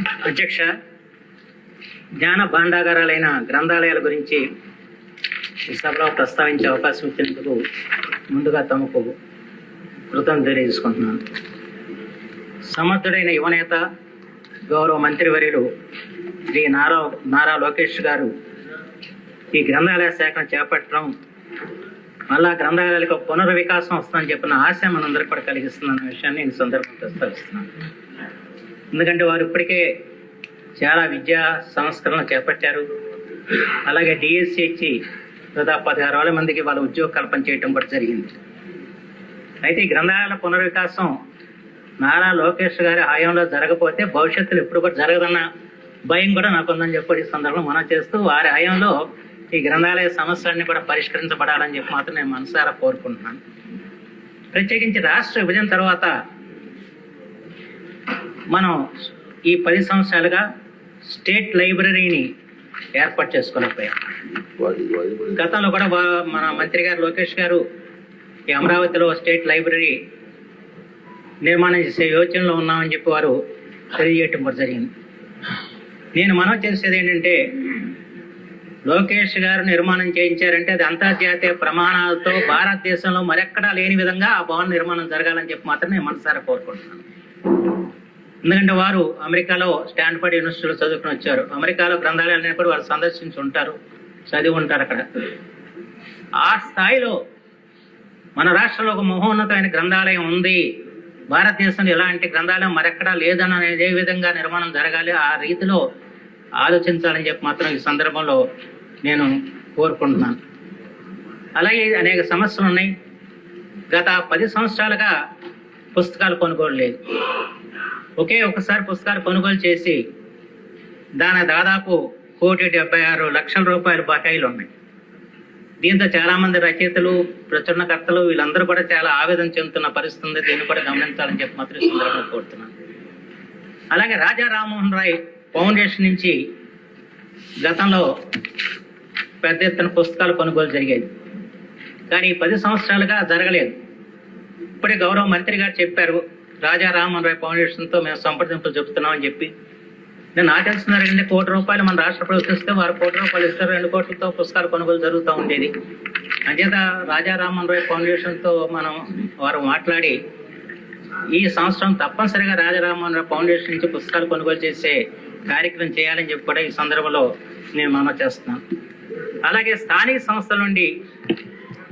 అధ్యక్ష జ్ఞాన భాండాగారాలైన గ్రంథాలయాల గురించి ఈ సభలో ప్రస్తావించే అవకాశం ఇచ్చినందుకు ముందుగా తమకు కృతం తెలియజేసుకుంటున్నాను. సమర్థుడైన యువనేత గౌరవ మంత్రివర్యులు శ్రీ నారా నారా లోకేష్ గారు ఈ గ్రంథాలయ శాఖను చేపట్టడం మళ్ళా గ్రంథాలయాలకు పునర్వికాసం వస్తుందని చెప్పిన ఆశ మనందరికీ కూడా కలిగిస్తుందన్న విషయాన్ని నేను సందర్భం ప్రస్తావిస్తున్నాను. ఎందుకంటే వారు ఇప్పటికే చాలా విద్యా సంస్కరణలు చేపట్టారు. అలాగే డిఎస్సి ఇచ్చి దాదాపు పదహారు వేల మందికి వాళ్ళ ఉద్యోగ కల్పన చేయటం కూడా జరిగింది. అయితే ఈ గ్రంథాలయాల పునర్వికాసం నారా లోకేష్ గారి హయాంలో జరగకపోతే భవిష్యత్తులో ఎప్పుడు కూడా జరగదన్న భయం కూడా నాకు ఉందని చెప్పి ఈ సందర్భంలో మనం చేస్తూ వారి హయాంలో ఈ గ్రంథాలయ సమస్యలన్నీ కూడా పరిష్కరించబడాలని చెప్పి మాత్రం నేను మనసారా కోరుకుంటున్నాను. ప్రత్యేకించి రాష్ట్ర విభజన తర్వాత మనం ఈ పది సంవత్సరాలుగా స్టేట్ లైబ్రరీని ఏర్పాటు చేసుకోలేకపోయాం గతంలో కూడా మన మంత్రి గారు లోకేష్ గారు ఈ అమరావతిలో స్టేట్ లైబ్రరీ నిర్మాణం చేసే యోచనలో ఉన్నామని చెప్పి వారు తెలియజేయటం కూడా జరిగింది. నేను మనం చేసేది ఏంటంటే లోకేష్ గారు నిర్మాణం చేయించారంటే అది అంతర్జాతీయ ప్రమాణాలతో భారతదేశంలో మరెక్కడా లేని విధంగా ఆ భవన నిర్మాణం జరగాలని చెప్పి మాత్రం నేను మనసారా కోరుకుంటున్నాను. ఎందుకంటే వారు అమెరికాలో స్టాన్ఫర్డ్ యూనివర్సిటీలో చదువుకుని వచ్చారు. అమెరికాలో గ్రంథాలయాలు కూడా వారు సందర్శించి ఉంటారు చదివి ఉంటారు అక్కడ. ఆ స్థాయిలో మన రాష్ట్రంలో ఒక మహోన్నతమైన గ్రంథాలయం ఉంది. భారతదేశంలో ఎలాంటి గ్రంథాలయం మరెక్కడా లేదని అనేది ఏ విధంగా నిర్మాణం జరగాలి ఆ రీతిలో ఆలోచించాలని చెప్పి మాత్రం ఈ సందర్భంలో నేను కోరుకుంటున్నాను. అలాగే అనేక సమస్యలు ఉన్నాయి గత పది సంవత్సరాలుగా పుస్తకాలు కొనుగోలు లేదు. ఒకే ఒకసారి పుస్తకాలు కొనుగోలు చేసి దాని దాదాపు కోటి డెబ్బై ఆరు లక్షల రూపాయల బకాయిలు ఉన్నాయి. దీంతో చాలామంది రచయితలు ప్రచురణకర్తలు వీళ్ళందరూ కూడా చాలా ఆవేదన చెందుతున్న పరిస్థితి ఉంది. దీన్ని కూడా గమనించాలని చెప్పి మాత్రం సందర్భంగా కోరుతున్నాను. అలాగే రాజా రామ్మోహన్ రాయ్ ఫౌండేషన్ నుంచి గతంలో పెద్ద ఎత్తున పుస్తకాలు కొనుగోలు జరిగేది కానీ పది సంవత్సరాలుగా జరగలేదు. ఇప్పుడే గౌరవ మంత్రి గారు చెప్పారు రాజా రామ్మోహన్ రాయ్ ఫౌండేషన్తో మేము సంప్రదింపులు చెబుతున్నామని చెప్పి. నేను నాకు తెలిసిన రెండు కోటి రూపాయలు మన రాష్ట్ర ప్రభుత్వం ఇస్తే వారు కోటి రూపాయలు ఇస్తారు రెండు కోట్లతో పుస్తకాలు కొనుగోలు జరుగుతూ ఉండేది. అంచేత రాజా రామ్మోహన్ రాయ్ ఫౌండేషన్తో మనం వారు మాట్లాడి ఈ సంవత్సరం తప్పనిసరిగా రాజా రామ్మోహన్ రాయ్ ఫౌండేషన్ నుంచి పుస్తకాలు కొనుగోలు చేసే కార్యక్రమం చేయాలని చెప్పి కూడా ఈ సందర్భంలో నేను మనం చేస్తున్నాను. అలాగే స్థానిక సంస్థల నుండి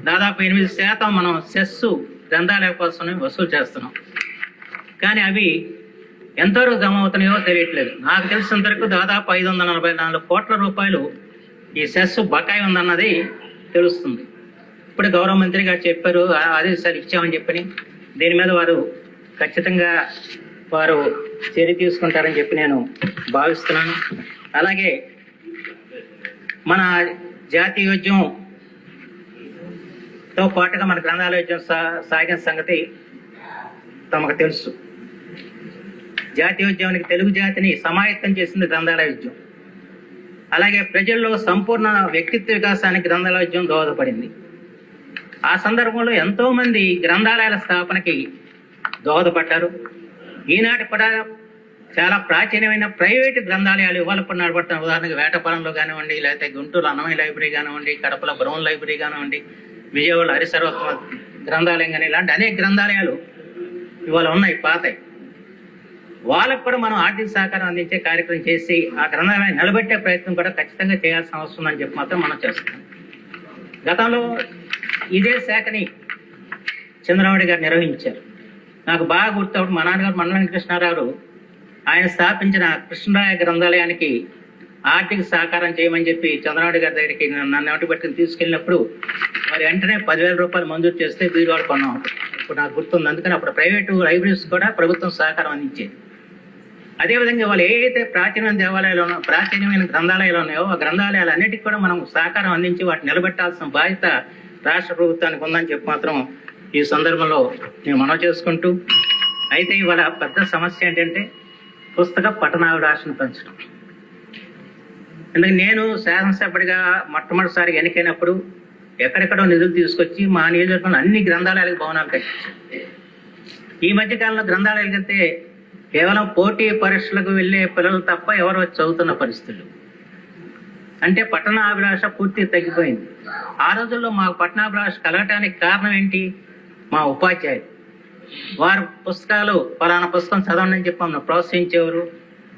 దాదాపు ఎనిమిది శాతం మనం సెస్సు గ్రంథాలయ కోసం వసూలు చేస్తున్నాం. కానీ అవి ఎంతవరకు జమ అవుతున్నాయో తెలియట్లేదు. నాకు తెలిసినంత వరకు దాదాపు ఐదు వందల నలభై నాలుగు కోట్ల రూపాయలు ఈ సెస్ బకాయి ఉందన్నది తెలుస్తుంది. ఇప్పుడు గౌరవ మంత్రి గారు చెప్పారు అదే సార్ ఇచ్చామని చెప్పని. దీని మీద వారు ఖచ్చితంగా వారు చర్య తీసుకుంటారని చెప్పి నేను భావిస్తున్నాను. అలాగే మన జాతీయోద్యమంతో పాటుగా మన గ్రంథాలయోద్యం సా సాగిన సంగతి తమకు తెలుసు. జాతీయోద్యమానికి తెలుగు జాతిని సమాయత్తం చేసింది గ్రంథాలయోద్యమం అలాగే ప్రజల్లో సంపూర్ణ వ్యక్తిత్వ వికాసానికి గ్రంథాలయోద్యమం దోహదపడింది. ఆ సందర్భంలో ఎంతో మంది గ్రంథాలయాల స్థాపనకి దోహదపడ్డారు. ఈనాటి కూడా చాలా ప్రాచీనమైన ప్రైవేటు గ్రంథాలయాలు ఇవాళ ఇప్పుడు నడపడుతున్న ఉదాహరణకు వేటపాలెంలో కానివ్వండి లేకపోతే గుంటూరు అన్నమయ్య లైబ్రరీ కానివ్వండి కడపలో బ్రౌన్ లైబ్రరీ కానివ్వండి విజయవాడ హరిసర్వత్మ గ్రంథాలయం కానీ ఇలాంటి అనేక గ్రంథాలయాలు ఇవాళ ఉన్నాయి పాతయి. వాళ్ళకు కూడా మనం ఆర్థిక సహకారం అందించే కార్యక్రమం చేసి ఆ గ్రంథాలయాన్ని నిలబెట్టే ప్రయత్నం కూడా ఖచ్చితంగా చేయాల్సిన అవసరం ఉందని చెప్పి మాత్రం మనం చేస్తున్నాం గతంలో ఇదే శాఖని చంద్రబాబు గారు నిర్వహించారు. నాకు బాగా గుర్తు మా నాన్నగారు మండలం కృష్ణారావు ఆయన స్థాపించిన కృష్ణరాయ గ్రంథాలయానికి ఆర్థిక సహకారం చేయమని చెప్పి చంద్రబాబు గారి దగ్గరికి నన్ను ఒకటి పెట్టుకుని తీసుకెళ్ళినప్పుడు మరి వెంటనే పదివేల రూపాయలు మంజూరు చేస్తే బీరువాడు కొన్నాం. ఇప్పుడు నాకు గుర్తుంది అందుకని అప్పుడు ప్రైవేటు లైబ్రరీస్ కూడా ప్రభుత్వం సహకారం అందించేది. అదేవిధంగా వాళ్ళు ఏ అయితే ప్రాచీన దేవాలయాలు ఉన్నాయో ప్రాచీనమైన గ్రంథాలయాలు ఉన్నాయో ఆ గ్రంథాలయాలన్నిటికీ కూడా మనం సహకారం అందించి వాటిని నిలబెట్టాల్సిన బాధ్యత రాష్ట్ర ప్రభుత్వానికి ఉందని చెప్పి మాత్రం ఈ సందర్భంలో నేను మనవి చేసుకుంటూ అయితే ఇవాళ పెద్ద సమస్య ఏంటంటే పుస్తక పఠనాభిలాషను పెంచడం. ఎందుకంటే నేను శాసనసభ్యుడిగా మొట్టమొదటిసారి ఎన్నికైనప్పుడు ఎక్కడెక్కడో నిధులు తీసుకొచ్చి మా నియోజకవర్గంలో అన్ని గ్రంథాలయాలకు భవనాలు కట్టించాం. ఈ మధ్యకాలంలో గ్రంథాలయాలకి అయితే కేవలం పోటీ పరీక్షలకు వెళ్ళే పిల్లలు తప్ప ఎవరు చదువుతున్న పరిస్థితులు. అంటే పట్టణాభిలాష పూర్తి తగ్గిపోయింది. ఆ రోజుల్లో మాకు పట్టణాభిలాష కలగటానికి కారణం ఏంటి? మా ఉపాధ్యాయులు. వారు పుస్తకాలు ఫలానా పుస్తకం చదవండి అని చెప్పి మమ్మల్ని ప్రోత్సహించేవారు.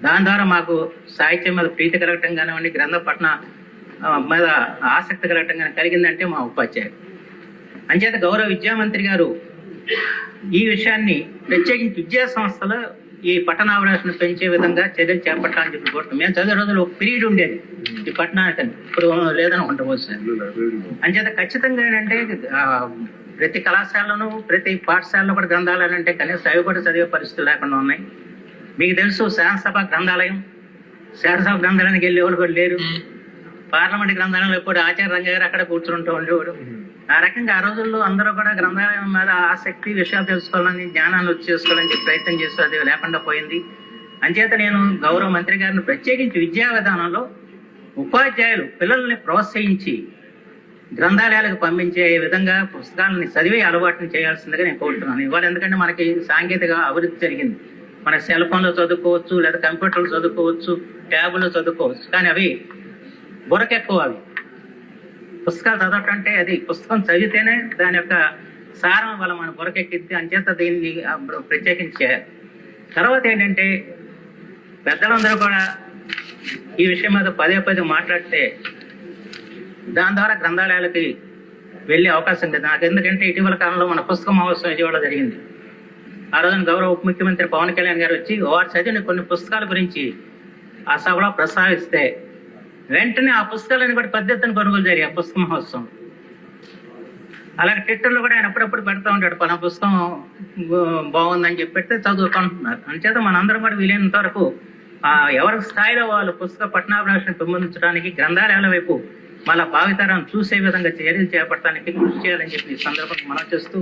దాని ద్వారా మాకు సాహిత్యం మీద ప్రీతి కలగటం కానివ్వండి గ్రంథ పఠన మీద ఆసక్తి కలగటం కానీ కలిగిందంటే మా ఉపాధ్యాయులు. అంచేత గౌరవ విద్యామంత్రి గారు ఈ విషయాన్ని ప్రత్యేకించి విద్యా సంస్థలో ఈ పట్టణాభిలాషను పెంచే విధంగా చర్యలు చేపట్టాలని చెప్పి కోరుతాం. మేము చదివే రోజులు ఒక పీరియడ్ ఉండేది. ఈ పట్టణానికి ఇప్పుడు లేదని ఉండవచ్చు అంచేత ఖచ్చితంగా ఏంటంటే ప్రతి కళాశాలను ప్రతి పాఠశాలలో కూడా గ్రంథాలయాలు అంటే కనీసం అవి కూడా చదివే పరిస్థితులు లేకుండా ఉన్నాయి. మీకు తెలుసు శాసనసభ గ్రంథాలయం. శాసనసభ గ్రంథాలయానికి వెళ్ళే వాళ్ళు కూడా లేరు. పార్లమెంట్ గ్రంథాలయంలో కూడా ఆచార్య రంగ గారు అక్కడ కూర్చుంటూ ఉండేవాడు. ఆ రకంగా ఆ రోజుల్లో అందరూ కూడా గ్రంథాలయం మీద ఆసక్తి విషయాలు తెలుసుకోవాలని జ్ఞానాన్ని వచ్చి చేసుకోవాలని చెప్పి ప్రయత్నం చేస్తూ అది లేకుండా పోయింది. అంచేత నేను గౌరవ మంత్రి గారిని ప్రత్యేకించి విద్యా విధానంలో ఉపాధ్యాయులు పిల్లల్ని ప్రోత్సహించి గ్రంథాలయాలకు పంపించే విధంగా పుస్తకాలని చదివే అలవాటుని చేయాల్సిందిగా నేను కోరుతున్నాను. ఇవాళ ఎందుకంటే మనకి సాంకేతిక అభివృద్ధి జరిగింది. మన సెల్ ఫోన్లో చదువుకోవచ్చు లేదా కంప్యూటర్లో చదువుకోవచ్చు ట్యాబ్లో చదువుకోవచ్చు. కానీ అవి బురకెక్కువ అవి పుస్తకాలు చదవటంటే అది పుస్తకం చదివితేనే దాని యొక్క సారం వల్ల మన బురకెక్కిద్ది. అంచేత దీన్ని ఆ, ప్రత్యేకించి తర్వాత ఏంటంటే పెద్దలందరూ కూడా ఈ విషయం మీద పదే పదే మాట్లాడితే దాని ద్వారా గ్రంథాలయాలకి వెళ్ళే అవకాశం లేదు. నాకు ఎందుకంటే ఇటీవల కాలంలో మన పుస్తక మహోత్సవం విజయవాడలో జరిగింది. ఆ రోజున గౌరవ ఉప ముఖ్యమంత్రి పవన్ కళ్యాణ్ గారు వచ్చి వారు చదివిన కొన్ని పుస్తకాల గురించి ఆ సభలో ప్రస్తావిస్తే వెంటనే ఆ పుస్తకాలను కూడా పెద్ద ఎత్తున కొనుగోలు జరిగాయి ఆ పుస్తక మహోత్సవం. అలాగే ట్విట్టర్లో కూడా ఆయన అప్పుడప్పుడు పెడతా ఉంటాడు పలా పుస్తకం బాగుందని చెప్పి పెడితే చదువుకుంటున్నారు అంచేత మనందరం కూడా వీలైనంత వరకు ఆ ఎవరి స్థాయిలో వాళ్ళు పుస్తక పట్టణాభిలాషను పెంపొందించడానికి గ్రంథాలయాల వైపు మళ్ళా భావితరాన్ని చూసే విధంగా చర్యలు చేపట్టడానికి కృషి చేయాలని చెప్పి ఈ సందర్భంగా మనం చేస్తూ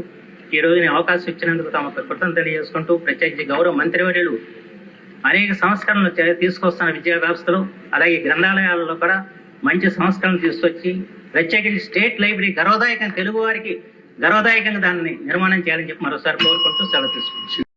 ఈ రోజు అవకాశం ఇచ్చినందుకు తమ కృతం తెలియజేసుకుంటూ ప్రత్యేకించి గౌరవ మంత్రివర్యులు అనేక సంస్కరణలు తీసుకొస్తున్న విద్యా వ్యవస్థలు అలాగే గ్రంథాలయాలలో కూడా మంచి సంస్కరణలు తీసుకొచ్చి ప్రత్యేకించి స్టేట్ లైబ్రరీ గర్వదాయకంగా తెలుగు వారికి గర్వదాయకంగా దాన్ని నిర్మాణం చేయాలని చెప్పి మరోసారి కోరుకుంటూ సెలవు తీసుకుంటాం